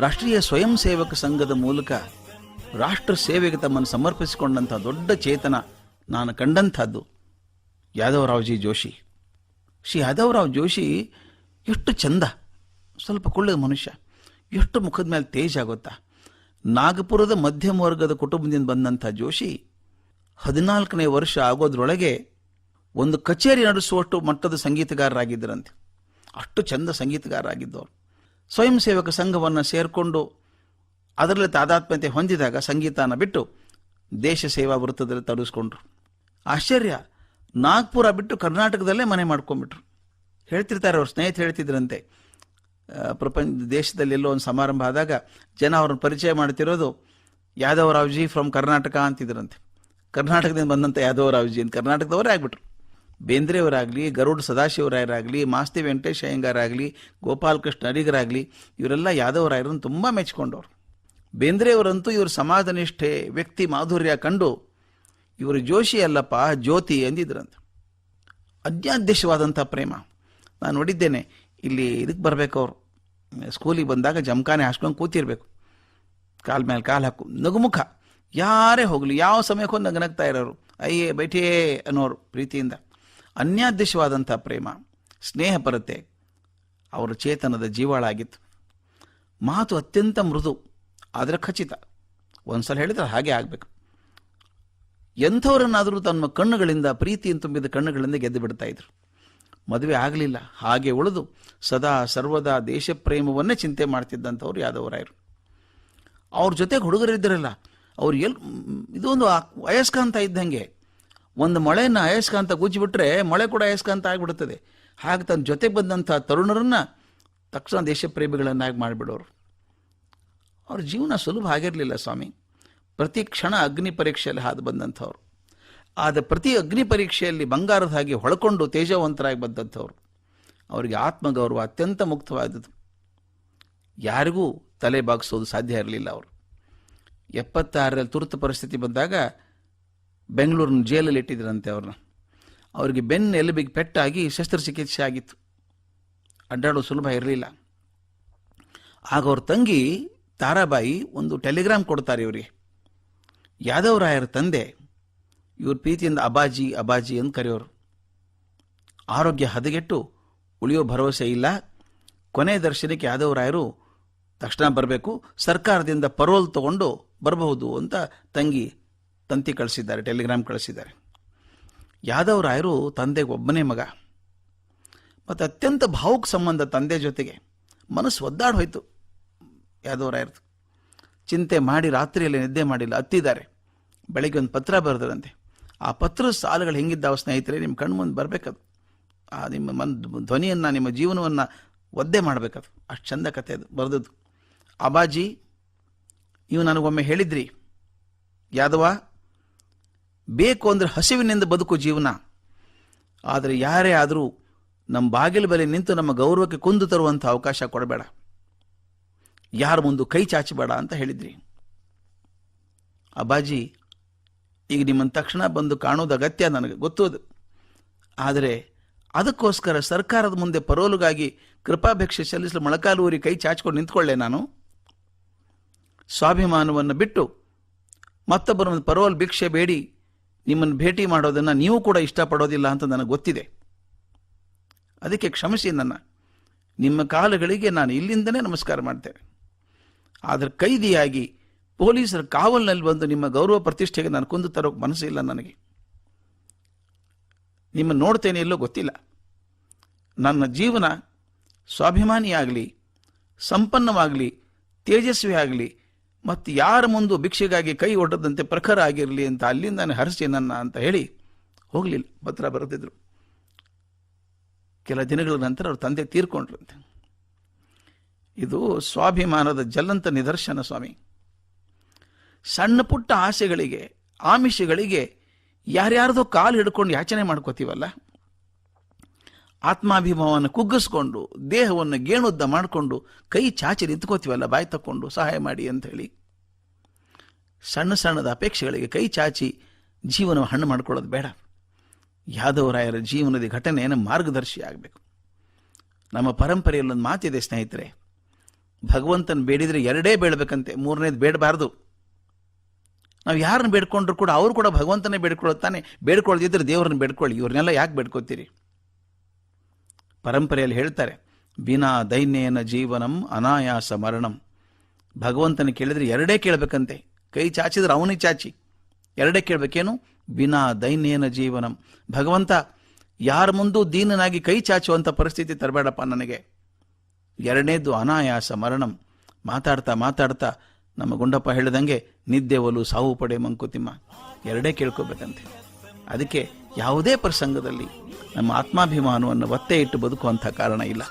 ರಾಷ್ಟ್ರೀಯ ಸ್ವಯಂ ಸೇವಕ ಸಂಘದ ಮೂಲಕ ರಾಷ್ಟ್ರ ಸೇವೆಗೆ ತಮ್ಮನ್ನು ಸಮರ್ಪಿಸಿಕೊಂಡಂಥ ದೊಡ್ಡ ಚೇತನ ನಾನು ಕಂಡಂಥದ್ದು ಯಾದವರಾವ್ಜಿ ಜೋಶಿ. ಶ್ರೀ ಯಾದವರಾವ್ ಜೋಶಿ ಎಷ್ಟು ಚಂದ. ಸ್ವಲ್ಪ ಕುಳ್ಳದ ಮನುಷ್ಯ. ಎಷ್ಟು ಮುಖದ ಮೇಲೆ ತೇಜ್ ಆಗುತ್ತಾ ನಾಗಪುರದ ಮಧ್ಯಮ ವರ್ಗದ ಕುಟುಂಬದಿಂದ ಬಂದಂಥ ಜೋಶಿ ಹದಿನಾಲ್ಕನೇ ವರ್ಷ ಆಗೋದ್ರೊಳಗೆ ಒಂದು ಕಚೇರಿ ನಡೆಸುವಷ್ಟು ಮಟ್ಟದ ಸಂಗೀತಗಾರರಾಗಿದ್ದರಂತೆ. ಅಷ್ಟು ಚಂದ ಸಂಗೀತಗಾರರಾಗಿದ್ದವರು. ಸ್ವಯಂ ಸೇವಕ ಸಂಘವನ್ನು ಸೇರಿಕೊಂಡು ಅದರಲ್ಲಿ ತಾದಾತ್ಮ್ಯತೆ ಹೊಂದಿದಾಗ ಸಂಗೀತನ ಬಿಟ್ಟು ದೇಶ ಸೇವಾ ವೃತ್ತದಲ್ಲಿ ತೊಡಗಿಸ್ಕೊಂಡ್ರು ಆಶ್ಚರ್ಯ. ನಾಗ್ಪುರ ಬಿಟ್ಟು ಕರ್ನಾಟಕದಲ್ಲೇ ಮನೆ ಮಾಡ್ಕೊಂಡ್ಬಿಟ್ರು. ಹೇಳ್ತಿರ್ತಾರೆ ಅವ್ರ ಸ್ನೇಹಿತ ಹೇಳ್ತಿದ್ರಂತೆ. ಪ್ರಪಂಚ, ದೇಶದಲ್ಲಿ ಎಲ್ಲೋ ಒಂದು ಸಮಾರಂಭ ಆದಾಗ ಜನ ಅವ್ರನ್ನ ಪರಿಚಯ ಮಾಡ್ತಿರೋದು ಯಾದವರಾವ್ಜಿ ಫ್ರಮ್ ಕರ್ನಾಟಕ ಅಂತಿದ್ರಂತೆ. ಕರ್ನಾಟಕದಿಂದ ಬಂದಂಥ ಯಾದವರಾವ್ಜಿ ಅಂತ ಕರ್ನಾಟಕದವರೇ ಆಗ್ಬಿಟ್ರು. ಬೇಂದ್ರೆಯವರಾಗಲಿ, ಗರುಡ್ ಸದಾಶಿವರಾಯರಾಗಲಿ, ಮಾಸ್ತಿ ವೆಂಕಟೇಶ್ ಅಯ್ಯಂಗಾರಾಗಲಿ, ಗೋಪಾಲಕೃಷ್ಣ ಅರಿಗರಾಗಲಿ ಇವರೆಲ್ಲ ಯಾದವರಾಯರನ್ನು ತುಂಬ ಮೆಚ್ಕೊಂಡವ್ರು ಬೇಂದ್ರೆಯವರಂತೂ ಇವರು ಸಮಾಜ ನಿಷ್ಠೆ ವ್ಯಕ್ತಿ ಮಾಧುರ್ಯ ಕಂಡು ಇವರು ಜೋಶಿ ಅಲ್ಲಪ್ಪ, ಜ್ಯೋತಿ ಎಂದಿದ್ರಂತ. ಅಜ್ಞಾದ್ಯಶವಾದಂಥ ಪ್ರೇಮ. ನಾನು ನೋಡಿದ್ದೇನೆ, ಇಲ್ಲಿ ಇದಕ್ಕೆ ಬರಬೇಕು ಅವರು. ಸ್ಕೂಲಿಗೆ ಬಂದಾಗ ಜಮಖಾನೆ ಹಾಸ್ಕೊಂಡು ಕೂತಿರ್ಬೇಕು. ಕಾಲ್ ಮೇಲೆ ಕಾಲು ಹಾಕು, ನಗುಮುಖ. ಯಾರೇ ಹೋಗಲಿ, ಯಾವ ಸಮಯಕ್ಕೂ ನಗನಗ್ತಾ ಇರೋರು. ಅಯ್ಯೇ, ಬೈಠೇ ಅನ್ನೋರು ಪ್ರೀತಿಯಿಂದ. ಅನ್ಯಾದೇಶವಾದಂಥ ಪ್ರೇಮ, ಸ್ನೇಹಪರತೆ ಅವರ ಚೇತನದ ಜೀವಾಳ ಆಗಿತ್ತು ಮಾತು ಅತ್ಯಂತ ಮೃದು, ಆದರೆ ಖಚಿತ. ಒಂದ್ಸಲ ಹೇಳಿದ್ರೆ ಹಾಗೆ ಆಗಬೇಕು. ಎಂಥವರನ್ನಾದರೂ ತಮ್ಮ ಕಣ್ಣುಗಳಿಂದ ಪ್ರೀತಿಯನ್ನು ತುಂಬಿದ ಕಣ್ಣುಗಳಿಂದ ಗೆದ್ದು ಬಿಡ್ತಾ ಇದ್ರು. ಮದುವೆ ಆಗಲಿಲ್ಲ, ಹಾಗೆ ಉಳಿದು ಸದಾ ಸರ್ವದಾ ದೇಶ ಪ್ರೇಮವನ್ನೇ ಚಿಂತೆ ಮಾಡ್ತಿದ್ದಂಥವ್ರು ಯಾದವರಾಯರು. ಅವ್ರ ಜೊತೆಗೆ ಹುಡುಗರಿದ್ದರಲ್ಲ, ಅವ್ರು ಎಲ್ ಇದೊಂದು ಆ- ಅಂತ ಇದ್ದಂಗೆ. ಒಂದು ಮಳೆನ ಅಯಸ್ಕಾಂತ ಗುಜ್ಜಿಬಿಟ್ರೆ ಮಳೆ ಕೂಡ ಅಯಸ್ಕಾಂತ ಆಗಿಬಿಡುತ್ತದೆ ಹಾಗೆ ತನ್ನ ಜೊತೆ ಬಂದಂಥ ತರುಣರನ್ನ ತಕ್ಷಣ ದೇಶಪ್ರೇಮಿಗಳನ್ನಾಗಿ ಮಾಡಿಬಿಡೋರು. ಅವ್ರ ಜೀವನ ಸುಲಭ ಆಗಿರಲಿಲ್ಲ ಸ್ವಾಮಿ. ಪ್ರತಿ ಕ್ಷಣ ಅಗ್ನಿ ಪರೀಕ್ಷೆಯಲ್ಲಿ ಹಾದು ಬಂದಂಥವ್ರು. ಆದ ಪ್ರತಿ ಅಗ್ನಿ ಪರೀಕ್ಷೆಯಲ್ಲಿ ಬಂಗಾರದ ಹಾಗೆ ಹೊಳ್ಕೊಂಡು ತೇಜವಂತರಾಗಿ ಬಂದಂಥವ್ರು. ಅವರಿಗೆ ಆತ್ಮಗೌರವ ಅತ್ಯಂತ ಮುಕ್ತವಾದದ್ದು. ಯಾರಿಗೂ ತಲೆ ಬಾಗಿಸೋದು ಸಾಧ್ಯ ಇರಲಿಲ್ಲ ಅವರು. ಎಪ್ಪತ್ತಾರರಲ್ಲಿ ತುರ್ತು ಪರಿಸ್ಥಿತಿ ಬಂದಾಗ ಬೆಂಗಳೂರಿನ ಜೈಲಲ್ಲಿ ಇಟ್ಟಿದ್ರಂತೆ ಅವ್ರನ್ನ. ಅವರಿಗೆ ಬೆನ್ನು ಎಲುಬಿಗೆ ಪೆಟ್ಟಾಗಿ ಶಸ್ತ್ರಚಿಕಿತ್ಸೆ ಆಗಿತ್ತು. ಅಡ್ಡಾಡೋ ಸುಲಭ ಇರಲಿಲ್ಲ. ಆಗ ಅವ್ರ ತಂಗಿ ತಾರಾಬಾಯಿ ಒಂದು ಟೆಲಿಗ್ರಾಮ್ ಕೊಡ್ತಾರೆ ಇವರಿಗೆ. ಯಾದವರಾಯರ ತಂದೆ, ಇವ್ರ ಪ್ರೀತಿಯಿಂದ ಅಬಾಜಿ ಅಬಾಜಿ ಅಂತ ಕರೆಯೋರು. ಆರೋಗ್ಯ ಹದಗೆಟ್ಟು ಉಳಿಯೋ ಭರವಸೆ ಇಲ್ಲ. ಕೊನೆ ದರ್ಶನಕ್ಕೆ ಯಾದವರಾಯರು ತಕ್ಷಣ ಬರಬೇಕು. ಸರ್ಕಾರದಿಂದ ಪರೋಲ್ ತಗೊಂಡು ಬರಬಹುದು ಅಂತ ತಂಗಿ ತಂತಿ ಕಳಿಸಿದ್ದಾರೆ, ಟೆಲಿಗ್ರಾಮ್ ಕಳಿಸಿದ್ದಾರೆ. ಯಾದವ್ ರಾಯರು ತಂದೆಗೆ ಒಬ್ಬನೇ ಮಗ. ಮತ್ತು ಅತ್ಯಂತ ಭಾವುಕ ಸಂಬಂಧ ತಂದೆ ಜೊತೆಗೆ ಮನಸ್ಸು ಒದ್ದಾಡ್ ಯಾದವ್ ರಾಯರದು. ಚಿಂತೆ ಮಾಡಿ ರಾತ್ರಿಯಲ್ಲಿ ನಿದ್ದೆ ಮಾಡಿಲ್ಲ ಹತ್ತಿದ್ದಾರೆ ಬೆಳಗ್ಗೆ ಒಂದು ಪತ್ರ ಬರೆದರಂತೆ. ಆ ಪತ್ರದ ಸಾಲುಗಳು ಹೆಂಗಿದ್ದಾವ ಸ್ನೇಹಿತರೆ, ನಿಮ್ಮ ಕಣ್ಣು ಮುಂದೆ ಬರಬೇಕದು. ಆ ನಿಮ್ಮ ಮನ್ ಧ್ವನಿಯನ್ನು, ನಿಮ್ಮ ಜೀವನವನ್ನು ಒದ್ದೆ ಮಾಡಬೇಕದು. ಅಷ್ಟು ಚಂದ ಕತೆ ಅದು, ಬರೆದದ್ದು. ಅಬಾಜಿ, ನೀವು ನನಗೊಮ್ಮೆ ಹೇಳಿದ್ರಿ. ಯಾದವ ಬೇಕು ಅಂದರೆ ಹಸಿವಿನಿಂದ ಬದುಕು ಜೀವನ. ಆದರೆ ಯಾರೇ ಆದರೂ ನಮ್ಮ ಬಾಗಿಲು ಬಲೆ ನಿಂತು ನಮ್ಮ ಗೌರವಕ್ಕೆ ಕುಂದು ತರುವಂಥ ಅವಕಾಶ ಕೊಡಬೇಡ. ಯಾರ ಮುಂದೆ ಕೈ ಚಾಚಬೇಡ ಅಂತ ಹೇಳಿದ್ರಿ. ಅಬ್ಬಾಜಿ, ಈಗ ನಿಮ್ಮನ್ನು ತಕ್ಷಣ ಬಂದು ಕಾಣೋದು ಅಗತ್ಯ ನನಗೆ, ಗೊತ್ತು ಅದು. ಆದರೆ ಅದಕ್ಕೋಸ್ಕರ ಸರ್ಕಾರದ ಮುಂದೆ ಪರೋಲುಗಾಗಿ ಕೃಪಾಭಿಕ್ಷೆ ಸಲ್ಲಿಸಲು ಮೊಳಕಾಲೂರಿ ಕೈ ಚಾಚಿಕೊಂಡು ನಿಂತ್ಕೊಳ್ಳೆ ನಾನು. ಸ್ವಾಭಿಮಾನವನ್ನು ಬಿಟ್ಟು ಮತ್ತೊಬ್ಬರ ಪರೋಲ್ ಭಿಕ್ಷೆ ಬೇಡಿ. ನಿಮ್ಮನ್ನು ಭೇಟಿ ಮಾಡೋದನ್ನು ನೀವು ಕೂಡ ಇಷ್ಟಪಡೋದಿಲ್ಲ ಅಂತ ನನಗೆ ಗೊತ್ತಿದೆ. ಅದಕ್ಕೆ ಕ್ಷಮಿಸಿ ನನ್ನ, ನಿಮ್ಮ ಕಾಲುಗಳಿಗೆ ನಾನು ಇಲ್ಲಿಂದನೇ ನಮಸ್ಕಾರ ಮಾಡ್ತೇನೆ. ಆದರೆ ಕೈದಿಯಾಗಿ ಪೊಲೀಸರ ಕಾವಲಿನಲ್ಲಿ ಬಂದು ನಿಮ್ಮ ಗೌರವ ಪ್ರತಿಷ್ಠೆಗೆ ನಾನು ಕುಂದು ತರೋಕೆ ಮನಸ್ಸಿಲ್ಲ ನನಗೆ. ನಿಮ್ಮ ನೋಡ್ತೇನೆ ಎಲ್ಲೋ ಗೊತ್ತಿಲ್ಲ. ನನ್ನ ಜೀವನ ಸ್ವಾಭಿಮಾನಿಯಾಗಲಿ, ಸಂಪನ್ನವಾಗಲಿ ತೇಜಸ್ವಿ ಆಗಲಿ ಮತ್ತು ಯಾರ ಮುಂದೆ ಭಿಕ್ಷೆಗಾಗಿ ಕೈ ಒಡ್ಡದಂತೆ ಪ್ರಖರ ಆಗಿರಲಿ ಅಂತ ಅಲ್ಲಿಂದಾನೆ ಹರಿಸಿ ನನ್ನ ಅಂತ ಹೇಳಿ ಹೋಗಲಿಲ್ಲ. ಪತ್ರ ಬರೆದಿದ್ರು. ಕೆಲ ದಿನಗಳ ನಂತರ ಅವ್ರ ತಂದೆ ತೀರ್ಕೊಂಡ್ರಂತೆ ಇದು ಸ್ವಾಭಿಮಾನದ ಜಲ್ಲಂತ ನಿದರ್ಶನ ಸ್ವಾಮಿ. ಸಣ್ಣ ಪುಟ್ಟ ಆಸೆಗಳಿಗೆ, ಆಮಿಷಗಳಿಗೆ ಯಾರ್ಯಾರ್ದೋ ಕಾಲು ಹಿಡ್ಕೊಂಡು ಯಾಚನೆ ಮಾಡ್ಕೋತೀವಲ್ಲ? ಆತ್ಮಾಭಿಮಾನವನ್ನು ಕುಗ್ಗಿಸ್ಕೊಂಡು, ದೇಹವನ್ನು ಗೇಣುದ್ದ ಮಾಡಿಕೊಂಡು, ಕೈ ಚಾಚಿ ನಿಂತ್ಕೋತೀವಲ್ಲ, ಬಾಯಿ ತಕ್ಕೊಂಡು, ಸಹಾಯ ಮಾಡಿ ಅಂತ ಹೇಳಿ ಸಣ್ಣ ಸಣ್ಣದ ಅಪೇಕ್ಷೆಗಳಿಗೆ ಕೈ ಚಾಚಿ ಜೀವನ ಹಣ್ಣು ಮಾಡ್ಕೊಳ್ಳೋದು ಬೇಡ. ಯಾದವರಾಯರ ಜೀವನದ ಘಟನೆಯನ್ನು ಮಾರ್ಗದರ್ಶಿ ಆಗಬೇಕು. ನಮ್ಮ ಪರಂಪರೆಯಲ್ಲಿ ಒಂದು ಮಾತಿದೆ, ಸ್ನೇಹಿತರೆ. ಭಗವಂತನ ಬೇಡಿದರೆ ಎರಡೇ ಬೇಡಬೇಕಂತೆ, ಮೂರನೇದು ಬೇಡಬಾರ್ದು. ನಾವು ಯಾರನ್ನು ಬೇಡ್ಕೊಂಡ್ರು ಕೂಡ ಅವರು ಕೂಡ ಭಗವಂತನೇ ಬೇಡ್ಕೊಳ್ಳುತ್ತಾನೆ. ಬೇಡ್ಕೊಳ್ದಿದ್ರೆ ದೇವರನ್ನು ಬೇಡ್ಕೊಳ್ಳಿ. ಇವ್ರನ್ನೆಲ್ಲ ಯಾಕೆ ಬೇಡ್ಕೋತೀರಿ? ಪರಂಪರೆಯಲ್ಲಿ ಹೇಳ್ತಾರೆ, ವಿನಾ ದೈನ್ಯನ ಜೀವನಂ ಅನಾಯಾಸ ಮರಣಂ. ಭಗವಂತನ ಕೇಳಿದ್ರೆ ಎರಡೇ ಕೇಳಬೇಕಂತೆ. ಕೈ ಚಾಚಿದ್ರೆ ಅವನಿಗೆ ಚಾಚಿ. ಎರಡೇ ಕೇಳಬೇಕೇನು? ವಿನಾ ದೈನ್ಯನ ಜೀವನಂ. ಭಗವಂತ, ಯಾರ ಮುಂದೂ ದೀನನಾಗಿ ಕೈ ಚಾಚುವಂಥ ಪರಿಸ್ಥಿತಿ ತರಬೇಡಪ್ಪ ನನಗೆ. ಎರಡನೇದು ಅನಾಯಾಸ ಮರಣಂ. ಮಾತಾಡ್ತಾ ಮಾತಾಡ್ತಾ ನಮ್ಮ ಗುಂಡಪ್ಪ ಹೇಳಿದಂಗೆ, ನಿದ್ದೆ ಒಲು ಸಾವು ಪಡೆ ಮಂಕುತಿಮ್ಮ. ಎರಡೇ ಕೇಳ್ಕೋಬೇಕಂತೆ. ಅದಕ್ಕೆ ಯಾವುದೇ ಪ್ರಸಂಗದಲ್ಲಿ ನಮ್ಮ ಆತ್ಮಾಭಿಮಾನವನ್ನು ಒತ್ತೆ ಇಟ್ಟು ಬದುಕುವಂಥ ಕಾರಣ ಇಲ್ಲ.